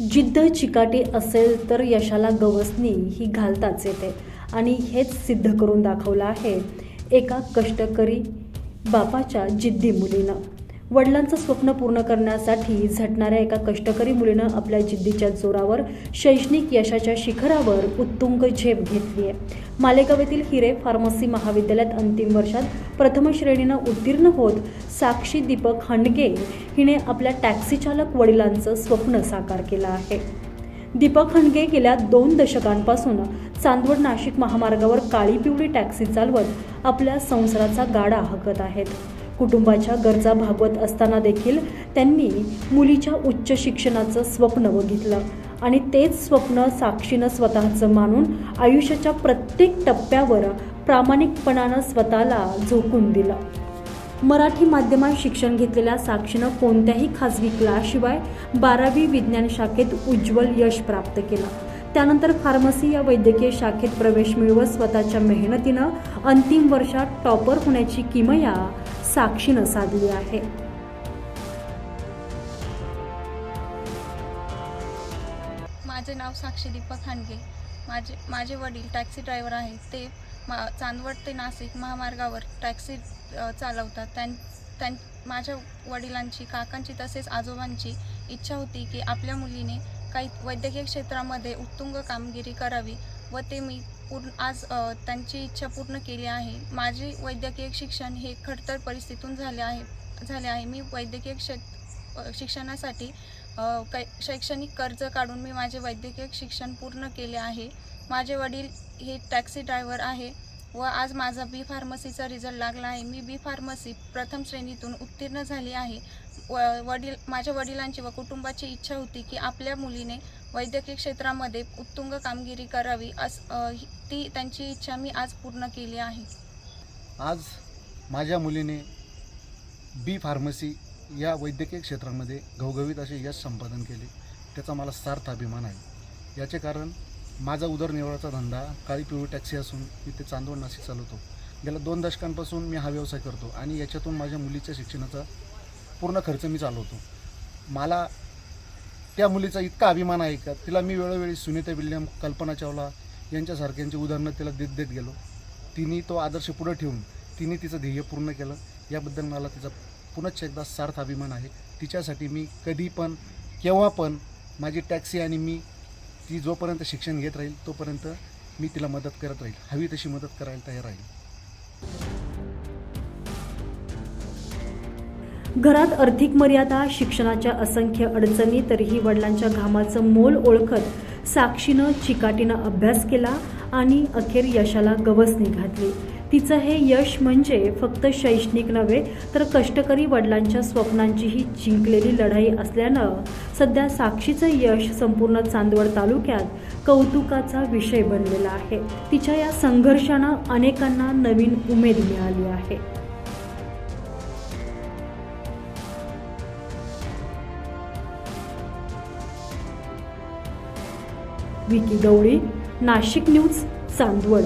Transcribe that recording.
जिद्द चिकाटी असेल तर यशाला गवसणी ही घालताच येते. आणि हेच सिद्ध करून दाखवलं आहे एका कष्टकरी बापाच्या जिद्दी मुलीनं. वडिलांचं स्वप्न पूर्ण करण्यासाठी झटणाऱ्या एका कष्टकरी मुलीनं आपल्या जिद्दीच्या जोरावर शैक्षणिक यशाच्या शिखरावर उत्तुंग झेप घेतली आहे. मालेगाव येथील हिरे फार्मसी महाविद्यालयात अंतिम वर्षात प्रथम श्रेणीनं उत्तीर्ण होत साक्षी दीपक हंडगे हिने आपल्या टॅक्सी चालक वडिलांचं स्वप्न साकार केलं आहे. दीपक हंडगे गेल्या दोन दशकांपासून चांदवड नाशिक महामार्गावर काळी पिवळी टॅक्सी चालवत आपल्या संसाराचा गाडा हाकत आहेत. कुटुंबाच्या गरजा भागवत असताना देखील त्यांनी मुलीच्या उच्च शिक्षणाचं स्वप्न बघितलं. आणि तेच स्वप्न साक्षीनं स्वतःचं मानून आयुष्याच्या प्रत्येक टप्प्यावर प्रामाणिकपणानं स्वतःला झोकून दिलं. मराठी माध्यमात शिक्षण घेतलेल्या साक्षीनं कोणत्याही खाजगी क्लासशिवाय बारावी विज्ञान शाखेत उज्ज्वल यश प्राप्त केलं. त्यानंतर फार्मसी या वैद्यकीय शाखेत प्रवेश मिळवत स्वतःच्या मेहनतीनं अंतिम वर्षात टॉपर होण्याची किमया साक्षीनं साधली आहे. माझे नाव साक्षी दीपक हांडगे माझे माझे वडील टॅक्सी ड्रायव्हर आहेत. ते मा चांदवड ते नाशिक महामार्गावर टॅक्सी चालवतात. त्यां त्यां माझ्या वडिलांची काकांची तसेच आजोबांची इच्छा होती की आपल्या मुलीने काही वैद्यकीय क्षेत्रामध्ये उत्तुंग कामगिरी करावी व ते मी पूर्ण आज त्यांची इच्छा पूर्ण केली आहे. माझे वैद्यकीय शिक्षण हे खडतर परिस्थितीतून झाले आहे झाले आहे. मी वैद्यकीय क्षेत्र शिक्षणासाठी कै शैक्षणिक कर्ज काढून मी माझे वैद्यकीय शिक्षण पूर्ण केले आहे. माझे वडील हे टॅक्सी ड्रायव्हर आहे व आज माझा बी फार्मसीचा रिझल्ट लागला आहे. मी बी फार्मसी प्रथम श्रेणीतून उत्तीर्ण झाली आहे. व वडील माझ्या वडिलांची व कुटुंबाची इच्छा होती की आपल्या मुलीने वैद्यकीय क्षेत्रामध्ये उत्तुंग कामगिरी करावी अस ती त्यांची इच्छा मी आज पूर्ण केली आहे. आज माझ्या मुलीने बी फार्मसी या वैद्यकीय क्षेत्रामध्ये घवघवीत असे यश संपादन केले. त्याचा मला सार्थ अभिमान आहे. याचे कारण माझा उदरनिर्वाहाचा धंदा काळी पिवळी टॅक्सी असून मी ते चांदवड नाशिक चालवतो. गेल्या दोन दशकांपासून मी हा व्यवसाय करतो आणि याच्यातून माझ्या मुलीच्या शिक्षणाचा पूर्ण खर्च मी चालवतो. मला त्या मुलीचा इतका अभिमान आहे का? तिला मी वेळोवेळी सुनीता विल्यम कल्पना चावला यांच्यासारख्यांची उदाहरणं तिला देत देत गेलो. तिने तो आदर्श पुढे ठेवून तिने तिचं ध्येय पूर्ण केलं. याबद्दल मला तिचा पुनश्च एकदा सार्थ अभिमान आहे. तिच्यासाठी मी कधी पण केव्हा पण माझी टॅक्सी आणि मी ती जोपर्यंत शिक्षण घेत राहील तोपर्यंत मी तिला मदत करत राहील. हवी तशी मदत करायला तयार राहील. घरात आर्थिक मर्यादा शिक्षणाच्या असंख्य अडचणी तरीही वडिलांच्या घामाचं मोल ओळखत साक्षीनं चिकाटीनं अभ्यास केला आणि अखेर यशाला गवसणी घातली तिचं हे यश म्हणजे फक्त शैक्षणिक नव्हे तर कष्टकरी वडिलांच्या स्वप्नांचीही जिंकलेली लढाई असल्यानं सध्या साक्षीचं यश संपूर्ण चांदवड तालुक्यात कौतुकाचा विषय बनलेला आहे. तिच्या या संघर्षानं अनेकांना नवीन उमेद मिळाली आहे. विकी गवळी नाशिक न्यूज चांदवड.